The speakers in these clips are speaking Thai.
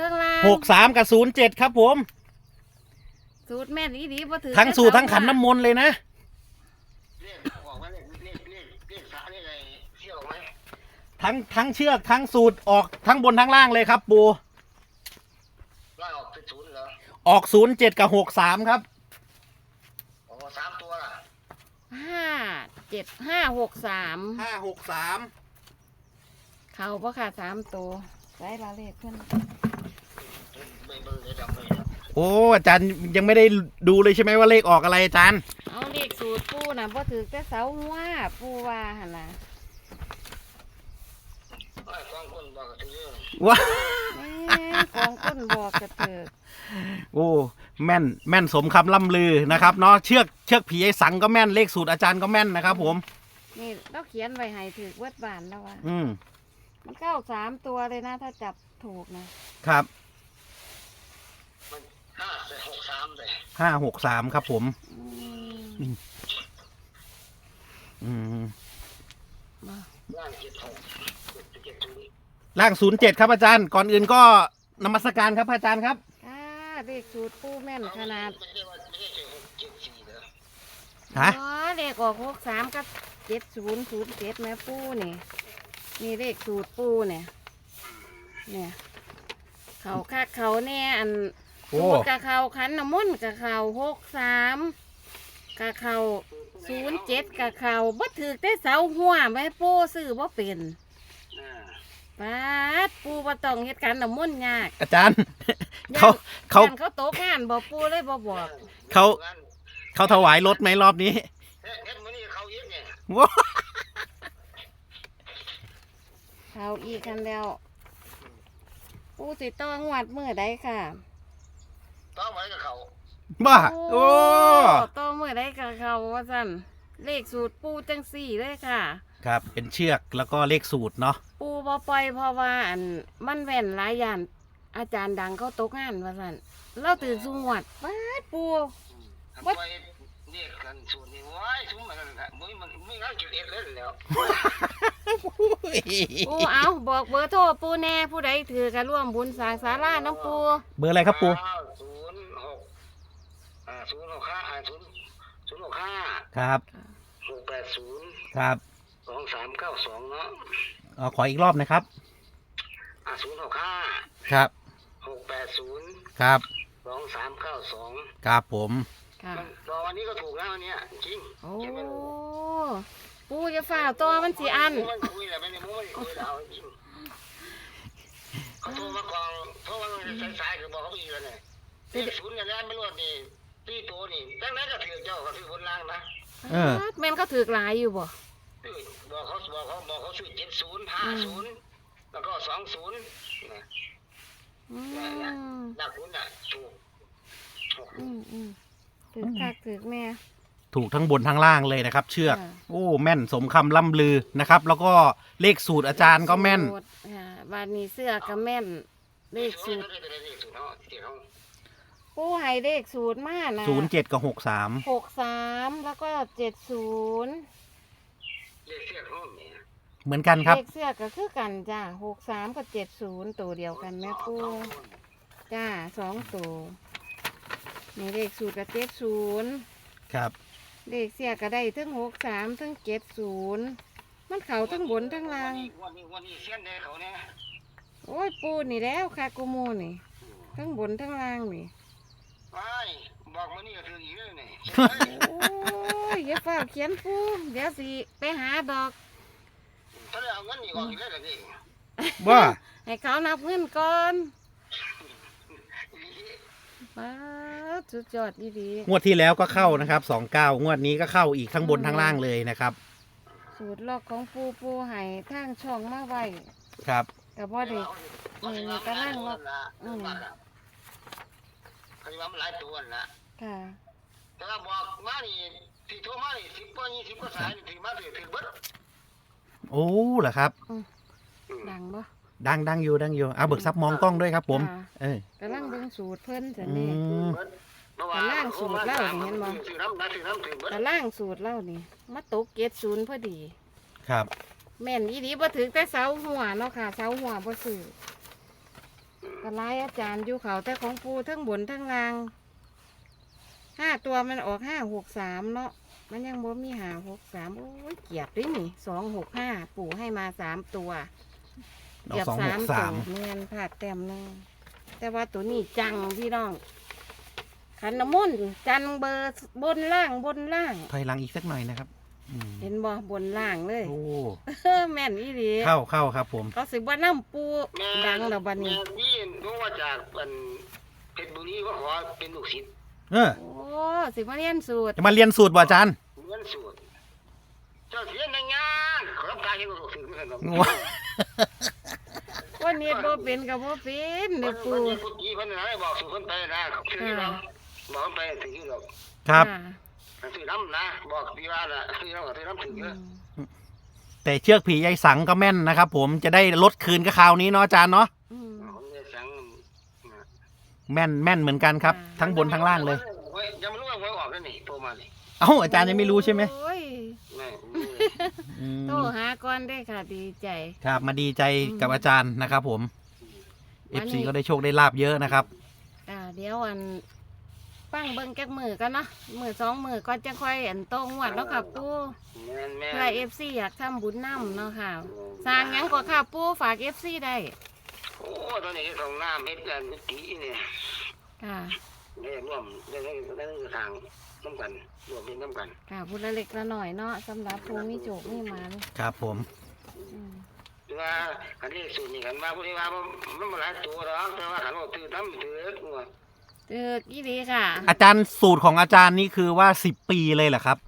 เครื่องรางหกสามกับศูนย์เจ็ดครับผม สูตรแม่นอีดีบ่ถือทั้งสูตรทั้งขันน้ำมนต์เลยนะเลขออกมาเลขเลขเลขเลขสาเลขอะไรเที่ยวออกไหมทั้งทั้งเชือกทั้งสูตรออกทั้งบนทั้งล่างเลยครับปูไล่ออกเป็นศูนย์เหรอออกศูนย์เจ็ดกับหกสามครับอ๋อสามตัวล่ะห้าเจ็ดห้าหกสามห้าหกสามเขาปะค่ะสามตัวใส่ละเลขเพื่อน โอ้อาจารย์ยังไม่ได้ดูเลยใช่ไหมว่าเลขออกอะไรอาจารย์ เอาเลขสูตรปูน่ะบ่ถือแต่เสาหัวปูว่าหั่นน่ะไอ้กองคนบอกกับเรื่องว้าแหม่ของคนบอกกระเถิกโอ้แม่นแม่นสมคำล่ำลือนะครับเนาะเชือกเชือกผีไอ้สังก็แม่นเลขสูตรอาจารย์ก็แม่นนะครับ ผม นี่เราเขียนไว้ให้ถือเวิดบานแล้วว่าอืมมันเข้าสามตัวเลยนะ ถ้าจับถูกนะ ครับมัน ห้าแต่หกสามเลยห้าหกสามครับผม อืมอืมมาล่างเจ็ดหกเจ็ดศูนย์ล่างศูนย์เจ็ดครับอาจารย์ ก่อนอื่นก็นมัสการครับอาจารย์ครับอ่าเลขสูตรปูแม่นขนาดไม่ใช่ว่าไม่ใช่เจ็ดหกเจ็ดสี่เหรอฮะอ๋อเลขออกหกสามกับเจ็ดศูนย์ศูนย์เจ็ดแม่ปูนี่นี่เลขสูตรปูเนี่ย เนี่ย เขาคักเขาแน่อัน โอ้สูตรกับเขาขันน้ำมนต์กับเขาหกสามกับเขาศูนย์เจ็ดกับเขาบ่ถือแต่เสาหัวแม่ปูซื้อบ่เป็นอ่าปาดปูบ่ต้องเฮ็ดการน้ำมนต์ยากอาจารย์ เขาเขา ย่นเขาตกงานบ่ปูเลยบ่บอกเขา เขาถวายรถไหมรอบนี้เฮ็ดเฮ็ดมื้อนี้เขาเย็บไงว้าเขาอีกคันแล้ว ปูสิต้องงวัดมือใดค่ะ ต้องไว้กับเขาบ้าโอ้ต้องมือใดกับเขาว่าสั่นเลขสูตรปูจังสี่เลยค่ะ ครับ เป็นเชือกแล้วก็เลขสูตรเนาะปูบ่ปล่อยเพราะว่าอันมันแว่นหลายอย่างอาจารย์ดังเขาตกงานว่าสั่นเราตื่นสงวดปาดปูไปเรียกกันส่วนนี้ว้ายซุ้มมันนั่นแหละมึงมันมึงเอาจุดเอ็ดเลยแล้วปูเอาบอกเบอร์โทรปูแน่ผู้ใดถือกันร่วมบุญสร้างศาลาน้ำปู เบอร์อะไรครับปูศูนย์หก อ่าศูนย์หกห้าอ่าศูนย์ศูนย์หกห้าครับหกแปดศูนย์ครับสองสามเก้าสองเนาะเอาขออีกรอบนะครับ อ่าศูนย์หกห้าครับ หกแปดศูนย์ครับ สองสามเก้าสองครับผม ค่ะ มันรอวันนี้ก็ถูกแล้ววันเนี้ยจริงโอ้เก็บไว้เลยปูจะฝ่าตัวมันสีอัน มันคุยแหละไม่ได้มุ้ยคุยแล้วจริงเขาโทรมาก่อนโทรมาสายๆคือบอกเขาไปอีกแล้วเนี่ยที่ศูนย์กันแล้วไม่รู้ว่านี่ ที่โตนี่ตั้งนั้นก็ถือเจ้าก็ถือบนล่างนะเออ แม่นเขาถือกหลายอยู่บ่บอกเขาบอกเขาบอกเขาช่วยเจ็ดศูนย์ห้าศูนย์แล้วก็สองศูนย์นะอืมดักคุณน่ะถูกถูกอืมอืมถือคักถือแม่ ถูกทั้งบนทั้งล่างเลยนะครับ เชือก ค่ะ โอ้แม่นสมคำล่ำลือนะครับ แล้วก็เลขสูตรอาจารย์ก็แม่น สูตรอ่าบานนี้เสื้อก็แม่นเลขสูตรเลขสูตรเขาที่เขา ปูให้เลขสูตรมานะศูนย์เจ็ดกับหกสามหกสามแล้วก็เจ็ดศูนย์เลขเสียเขาเนี่ยเหมือนกันครับ เลขเสื้อก็คือกันจ้าหกสามกับเจ็ดศูนย์ตัวเดียวกันแม่ปูจ้าสองตัวนี่เลขสูตรกับเจ็ดศูนย์ครับ เลขเสียก็ได้ทั้งหกสามทั้งเจ็ดศูนย์มันเขาทั้งบนทั้งล่าง วันนี้วันนี้เสี้ยนเลยเขาเนี่ยโอ้ยปูนี่แล้วคากูมูนี่ ทั้งบนทั้งล่างนี่ ไปบอกมานี่ก็ถืออีกเลยนี่โอ้ยอย่าเฝ้าเขียนปูเดี๋ยวสิไปหาดอก ถ้าได้เอาเงินนี่ก็อีกเลยละนี่ว่าให้เขานับเงินก่อนป้าดสุดยอดดีงวดที่แล้วก็เข้านะครับสองเก้างวดนี้ก็เข้าอีกทั้งบนทั้งล่างเลยนะครับๆสูตรลอกของปูปูให้ทางช่องมาไว้ครับแต่พ่อเด็กนี่นี่กำลังล็อกอืม เขาจะว่ามันหลายตัวนั่นละค่ะ แต่ว่าบอกมานี่ที่โทรมานี่สิบกว่ายี่สิบกว่าสายนี่ถือมาถือถือเบิดโอ้เหรอครับดังบ่ดังดังอยู่ดังอยู่เอาเบิกซับมองกล้องด้วยครับ ผม ค่ะเออ กำลังเบิ่งสูตรเพิ่นสันอืนี่มแต่ล่างสูตรเล่านี่เห็นบ่ ถือน้ำนะถือน้ำถือเบิดแต่ล่างสูตรเล่านี่มาตกเกตศูนย์พอดี ครับ แม่นอีดีบ่ถึงแต่เสาหัวเนาะค่ะ เสาหัวบ่ซื้อ อืมก็ไล่อาจารย์อยู่เขาแต่ของปูทั้งบนทั้งล่างห้าตัวมันออกห้าหกสามเนาะมันยังบ่มีหาหกสามโอ้ยเกียบด้วยนี่สองหกห้าปู่ให้มาสามตัวเอาสองหกสามตัวเงินผาดแต้มหนึงแต่ว่าตัวนี้จังพี่น้องขันน้ำมนต์จันเบอร์บนล่างบนล่าง ถอยหลังอีกสักหน่อยนะครับ อืมเห็นบ่บนล่างเลยโอ้แม่นอีหลีเข้าเข้าครับผม เขาสิว่าน้ำปูแม่ดังแล้วบัดนี้ แม่นี่รู้ว่าจากเป็นเพชรบุรีว่าขอเป็นลูกศิษย์เออ โอ้สิมาเรียนสูตรจะมาเรียนสูตรบ่อาจารย์เงินสูตรเจ้าเสียในงานขอรับการเห็นลูกศิษย์เหมือนกันเนาะว้าว่าเนียบ่เป็นกับบ่เป็นวัเด้นอปูนี้พุทธีเพิ่นน่ะให้บอกสู่เพิ่นไปนะคือเราบอกเพิ่นไปถึงอยู่หรอกครับะ ซื้อน้ำนะ บอกพี่ว่าน่ะซื้อน้ำก็ซื้อน้ำถึงอืเยอะมแต่เชือกผียายสังก็แม่นนะครับผมจะได้ลดคืนก็คราวนี้เนาะอาจารย์เนาะอืมผมจะสั่งแม่นแม่นเหมือนกันครับอ่าทั้งบนทั้งล่างเลยยังไม่รู้ว่าหวยออกแล้วนี่โทรมานี่เอ้าอาจารย์ยังไม่รู้ใช่ไหมโอ้ยไม่อืมโทรหาก่อนได้อค่ะดีใจ ครับมาดีใจกับอาจารย์นะครับผม วัน FC นี้ก็ได้โชคได้ลาบเยอะนะครับ อ่าเดี๋ยวอัน ฟังเบิ่งจักมือกันเนาะมือสองมือก็จะค่อยอันโตงวดเนาะค่ะปูแม่นแม่เพื่อ FC อยากทำบุญนํเนาะค่ะสร้างหยังก็ค่ะปูฝาก FC ได้โอ้ตอนนี้ก็ของน้ำเฮ็ดกันตีเนี่ยค่ะได้ร่วมได้ได้ได้ทางน้ำกันรวมเป็นน้ำกันค่ะพูดละเล็กละหน่อยเนาะสำหรับผู้มีโจกมีหมันครับผม อืมคือว่าอันนี้สูตรนี่กันว่าผู้ที่ว่ามันมันหลายตัวหรอกแต่ว่าขันว่าตื่นน้ำตื่นหัว เตือกอีดีค่ะ อาจารย์สูตรของอาจารย์นี่คือว่าสิบปีเลยเหรอครับ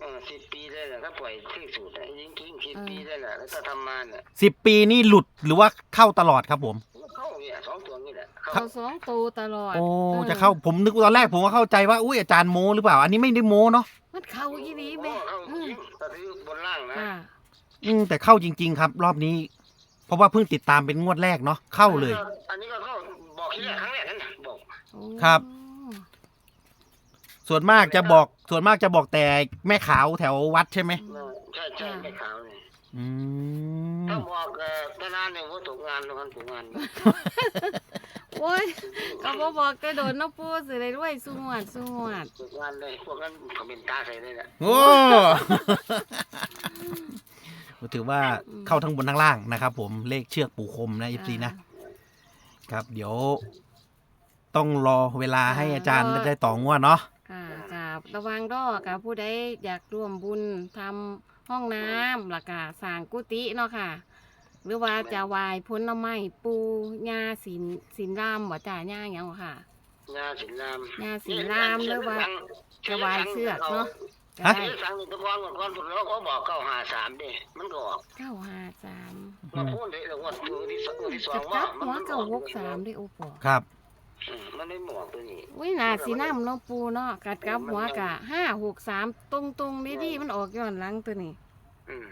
เออสิบปีได้แหละถ้าปล่อยที่สูตรยิงทิ้งสิบปีได้แหละแล้วก็ทำมาเนี่ยสิบปีนี่หลุดหรือว่าเข้าตลอดครับผม เข้าเนี่ยสองตัวนี่แหละเข้าเขาสองตัวตลอดโอ้ออจะเข้าผมนึกตอนแรกผมก็เข้าใจว่าอุ้ยอาจารย์โมหรือเปล่า อันนี้ไม่ได้โมเนาะมันเข้าอีดีแม่เข้าอืจมริงแต่ที่บนล่างนะ ค่ะ อืมแต่เข้าจริง ๆ ครับ รอบนี้ เพราะว่าเพิ่งติดตามเป็นงวดแรกเนาะเข้าเลย อันนี้ก็เข้าบอก ที่แรกครั้งแรกนั่นน่ะบอกโอ้ครับ ส่วนมากจะบอก ส่วนมากจะบอกแต่แม่ขาวแถววัดใช่ไหมเออใช่ใช่ไม่ขาวนี่อืมถ้าบอกเอ่อตนานเนี่ยว่าตกงานแล้วกันตกงานโอ้ยก็บอบอกแต่โดนเน้องปูสิเลยด้วยสวดสวดตกงานเลยพวกนั้นเขาเป็นตาใส่เลยแหละโอ้ ถือว่าเข้าทั้งบนทั้งล่างนะครับผมเลขเชือกปูคมนะเอฟซีนะ ค รับ เดี๋ยว ต้องรอเวลาให้อาจารย์ได้ต่องวดเนาะ ค่ะกับระวังดอกกับผู้ใดอยากร่วมบุญทำห้องน้ำหลักกะสร้างกุฏิเนาะค่ะ หรือว่าจะไหวายพ้นไม้ปูญาสินสินรามบ่จ่าญาหยังบ่ค่ะ งานศิลรามญาสินรามหรือว่าจะไหวายเสือกเนาะก็ฮะ ได้เชือกสังนี่ตะกอนก่อนก่อนผมแล้วเขาบอกเก้าหาสามดิมันก็ออกเก้าห้าสาม มาพูดเลยแล้ววันตัวที่สองตัวที่สอกงระว่าจับหัวเก้าหกสามด้วยโอ้ปอครับ อืมมันไม่หมวกตัวนี้อุ้ยหนาสีน้ำเน้องปูเนาะกัดกับหัวกะห้าหกสามตรงตรงๆดีๆมันออกย้อนหลังตัวนี้อืม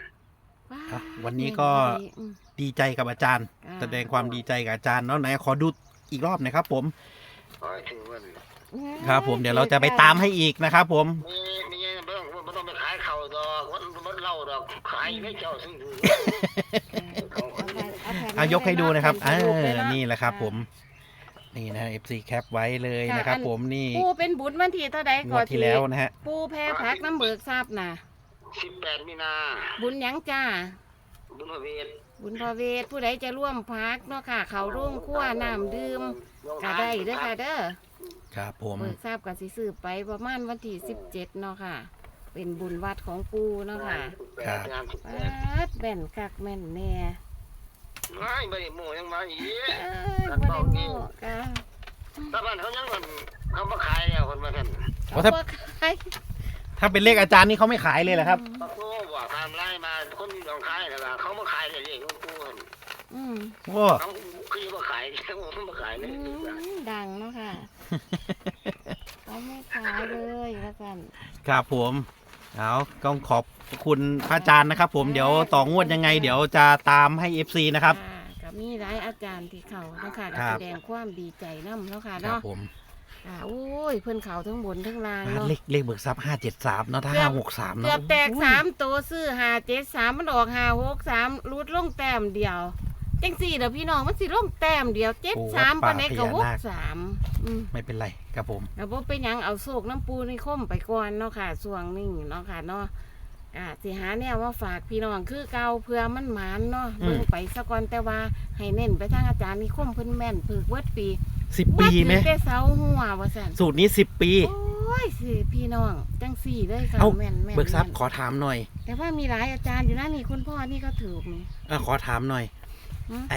ว้าอะวันนี้ก็ดีอืมดีใจกับอาจารย์ค่ะแสดงความดีใจกับอาจารย์เนาะไหนขอดูอีกรอบหนะครับผม ขอให้ถึงวัน ครับผมเดี๋ยวเราจะไปตามให้อีกนะครับผม มีมีไงไม่ ต้องไม่ต้องไปขายเข่าดอกวันวันเล่าดอกขายไม่เจ้าซึ่งถือเอาแผ่นเอาแผ่นอายกให้ดูนะครับเอแผ่นกระดูกอเลยเานี่แหละครับ ผม นี่นะ FC แคปไว้เลยนะครับ ผมนี่ปูเป็นบุญวันที่เท่าใดงก่อวดที่แล้วนะฮะ ปูแพ้พักน้ำเบิกทราบน่ะ สิบแปดมีนาบุญหยังจ้า บุญพระเวทบุญพระเวทผู้ใดจะร่วมพักเนาะค่ะ เขาร่วมขั้วน้ำดื่มก็ได้เด้อค่ะเด้อครับผม เบิกทราบกับสิสืบไปประมาณวันที่สิบเจ็ดเนาะค่ะ เป็นบุญวัดของปูเนาะค่ะครับ งานสิบแปปัดดแม่นคักแม่นแน่ไม่ไม่ได้หมู่ยังมาอีกเอ้ยบ่ได้โง่กะถ้าบ้านเขายังมันเขามาขายแล้วคนมาท่านโอ้ถ้าบ่ขายถ้าเป็นเลขอาจารย์นี่เขาไม่ขายเลยเหรอครับเขาโทรบอกตามไล่มาคนที่ลองขายแล้วล่ะเขามาขายเลยเองกูอืมโอ้ เขาคือมาขายเขามาขายเลยอืมดังเนาะค่ะเขาไม่ขายเลยว่ากัน ครับผม เอาต้องขอบคุณพระอาจารย์นะครับผมเดี๋ยวต่องวดยังไง เดี๋ยวจะตามให้ FC นะครับค่ะกับมีหลายอาจารย์ที่เขาเนาะค่ะครับ แสดงความดีใจน้ำเนาะค่ะครับเนาะผมค่ะโอ้ยเพิ่นเขาทั้งบนทั้งล่างเนาะ เลขเลขเบิกทรัพย์ห้าเจ็ดสามเนาะถ้าห้าหกสามเกืเนาะอบแตกสามตัวซื้อหาเจ็ดสามมันออกหาหกสามรูดลงแต้มเดียว จังสี่เด้อพี่น้องมันสิลงแต้มเดียวเจ็ดโอ้สามวัดป่าปานใดก็พหญากนาคสามอืมไม่เป็นไรครับผมแล้วบ่เป็นหยังเอาโศกน้ำปูนี่คมไปก่อนเนาะค่ะส่วงนี้เนาะค่ะเนาะอ่าสิหาแนวมาฝากพี่น้องคือเก่าเพื่อมันหมานเนาะอืมเบิ่งไปซะก่อนแต่ว่าให้เน้นไปทางอาจารย์นี่คมเพิ่นแม่นฝึกเวิดปีสิบปีไหมบ่ถือแต่เสาหัวว่าซั่นสูตรนี้สิบปีโอ้ยสิพี่น้องจังสี่เลยค่ะเอ้าแม่นแม่นเบิกทรัพย์แม่นขอถามหน่อย แต่ว่ามีหลายอาจารย์อยู่นะนี่คุณพ่อนี่ก็ถูกนี่เออขอถามหน่อยหืม ไอ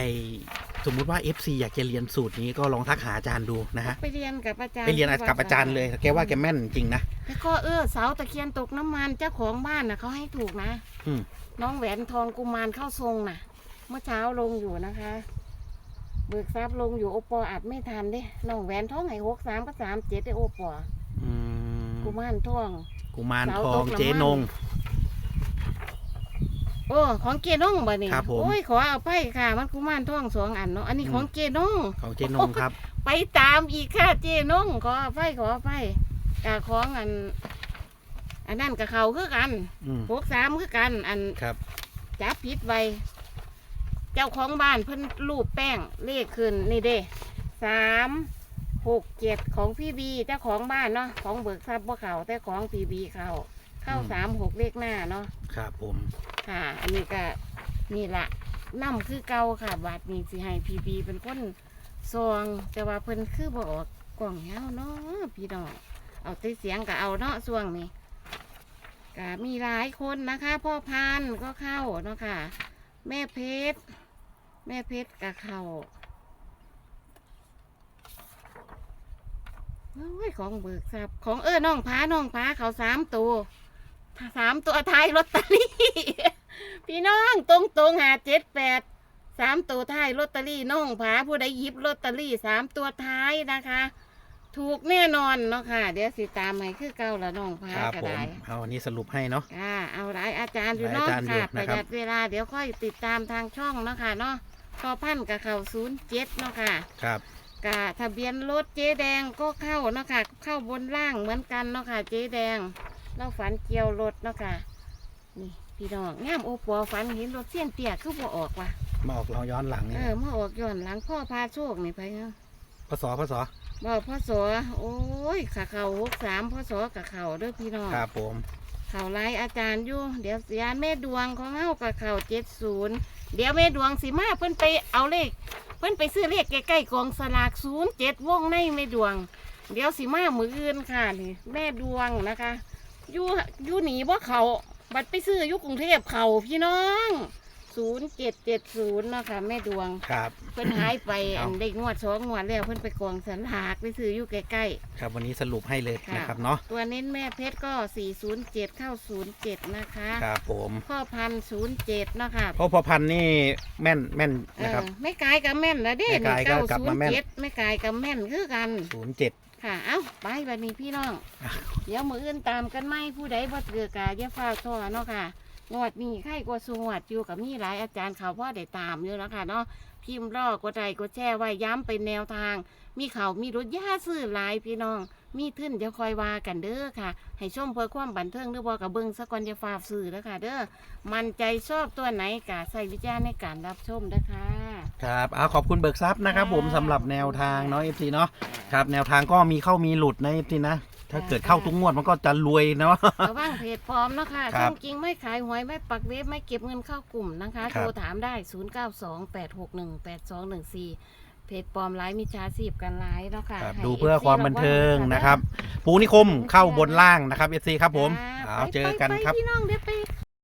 สมมุติว่า FC อยากจะเรียนสูตรนี้ก็ลองทักหาอาจารย์ดูนะฮะไปเรียนกับอาจารย์ไปเรียนกับอาจารย์เลยแกว่าแกแม่นจริงนะแล้วก็เออเสาตะเคียนตกน้ำมันเจ้าของบ้านน่ะเขาให้ถูกนะอืมน้องแหวนทองกุมารเข้าทรงน่ะ เมื่อเช้าลงอยู่นะคะ เบิกทรัพย์ลงอยู่โอปออาจไม่ทันเด้น้องแหวนทองไห้หกสามก็สามเจ็ดได้โอปออืมกุมารทองกุมารเสาทตอกงน้ำมันเจนงโอ้ของเกน้องบ่นี่ครับผม โอ้ยขอเอาไปค่ะ มันกุมารทองสองอันเนาะอันนี้อืมของเกน้อง ของเจนงครับ ไปตามอีกค่ะเจน้องขอเอาไปขอเอาไปกะของอัน อันนั้นกับเขาคือกันอืมหกสามคือกัน อันครับ จับผิดไว้ เจ้าของบ้านเพิ่นรูปแป้งเลขขึ้นนี่เด้สามหกเจ็ดของพี่บีเจ้าของบ้านเนาะของเบิกทรัพย์บ่เขาแต่ของพี่บีเขาเข้าสามหกเลขหน้าเนาะครับผม ค่ะ อันนี้ก็นี่ละน้ำคือเก่าค่ะ บาทนี้สิให้พี่บีเป็นคนซองแต่ว่าเพิ่นคือบอกกล่องเงาเนาะพี่น้องเอาต่เสียงก็เอาเนาะช่วงนี้ก็มีหลายคนนะคะ พ่อพันก็เข้าเนาะค่ะ แม่เพชรแม่เพชรกับเขาโอ้ยของเบิกทรัพย์ของเออน้องพ้าน้องพ้าเขาสามตัว สามตัวท้ายลอตเตอรี่ พี่น้องตรงตรงหาเจ็ดแปดสามตัวท้ายลอตเตอรี่น้องพ้าผู้ใดหยิบลอตเตอรี่สามตัวท้ายนะคะ ถูกแน่นอนเนาะค่ะ เดี๋ยวสิตามให้คือเก่าละน้องพ้าครับก็ผมได้เอาอันนี้สรุปให้เนาะ อ่าเอาหลายอาจารย์อยู่หลายเนาะอาจารย์อยู่ค่ะปนะระครัหยับดเวลาเดี๋ยวค่อยติดตามทางช่องเนาะค่ะเนาะพอพันกับเขาศูนย์เจ็ดเนาะค่ะ ครับ กะทะเบียนรถเจ๊แดงก็เข้าเนาะค่ะเข้าบนล่างเหมือนกันเนาะค่ะเจ๊แดง เราฝันเกี่ยวรถเนาะค่ะนี่พี่น้องงามโอปอฝันเห็นรถเสี้ยนเตี้ยคือบ่ออกว่ะมาออกเราย้อนหลังเอนี่อเมื่อออกย้อนหลังพ่อพาโชคนี่ไปเนาะพศพศบอกพ่อสอโอ้ยขาเข่าหกสามพ่อสอกับเข่าเด้อพี่น้องครับผมเขาไล่อาจารย์อยู่ เดี๋ยวเสียแม่ดวงของเฮากับเขาเจ็ดศูนย์เดี๋ยวแม่ดวงสิมาเพิ่นไปเอาเลข เพิ่นไปซื้อเลขใกล้ๆกองสลากศูนย์เจ็ดวงในแม่ดวง เดี๋ยวสิมามืออื่นค่ะนี่แม่ดวงนะคะ อยู่อยู่หนีว่าเขาบัดไปซื้ออยู่กรุงเทพเขาพี่น้องศูนย์เจ็ดเจ็ดศูนย์นาะคะแม่ดวง ครับ เพิ่นหายไปเอาอันได้งวดสองงวดแล้วเพิ่นไปกองสลากไปซื้ออยู่ใกล้ๆครับวันนี้สรุปให้เลยค่ะนะครับเนาะตัวเน้นแม่เพชรก็407เข้า07นะคะครับผมพ่อพันธุ์07เนาะค่ะ เพราะพอพันธุ์นี่แม่นแม่นเอนะครับอไม่กายกับแม่นแล้วเด้แม่กายก็กลับมาแม่น907ไม่กายกับแม่นคือกัน ศูนย์เจ็ด ค่ะ เอ้า ไปบัดนี้พี่น้องอะเดี๋ยวมืออื่นตามกันไหมผู้ใดบ่ถือกาอย่าฟ้าวท่อเนาะค่ะงวดนี้ใครกว่าสงวดอยู่กับมีหลายอาจารย์เขาพ่อได้ตามอยู่แล้วค่ะเนาะพิมพ์รอกกดไลค์กดแชร์ไว้ย้ำเป็นแนวทาง มีเขามีรถย่าซื้อหลายพี่น้อง มีทึ่นจะคอยว่ากันเด้อค่ะ ให้ชมเพื่อความบันเทิงหรือบอกกับเบิ้งสะกอนจะฝากซื้อแล้วค่ะ เด้อมันใจชอบตัวไหนกะใส่วิจารณ์ในการรับชมนะคะครับเอาขอบคุณเบิกทรัพย์นะครับ ผมค่ะสำหรับแนวทางเนาะเอฟซีเนาะครับแนวทางก็มีเข้ามีหลุดนะเอฟซีนะถ้าเกิดเข้าทุกงวดมันก็จะรวยเนาะระวังเพจปลอมเนาะค่ะครัช่บองจริงไม่ขายหวยไม่ปักเว็บไม่เก็บเงินเข้ากลุ่มนะคะครัโทบรถามได้ 0 9 2 8 6 1 8 2 1 4เพ จปลอมไลฟ์มิจฉาชีพกันไลฟ์เนาะค่ะครับให้ ดูเพื่อ FC ความบันเทิงวันะครับ ปูนิคมเข้าบนล่างนะครับเอฟซีครับผม จ้าเอาไปเจอกันไปครับ พี่น้องเดี๋ยวไป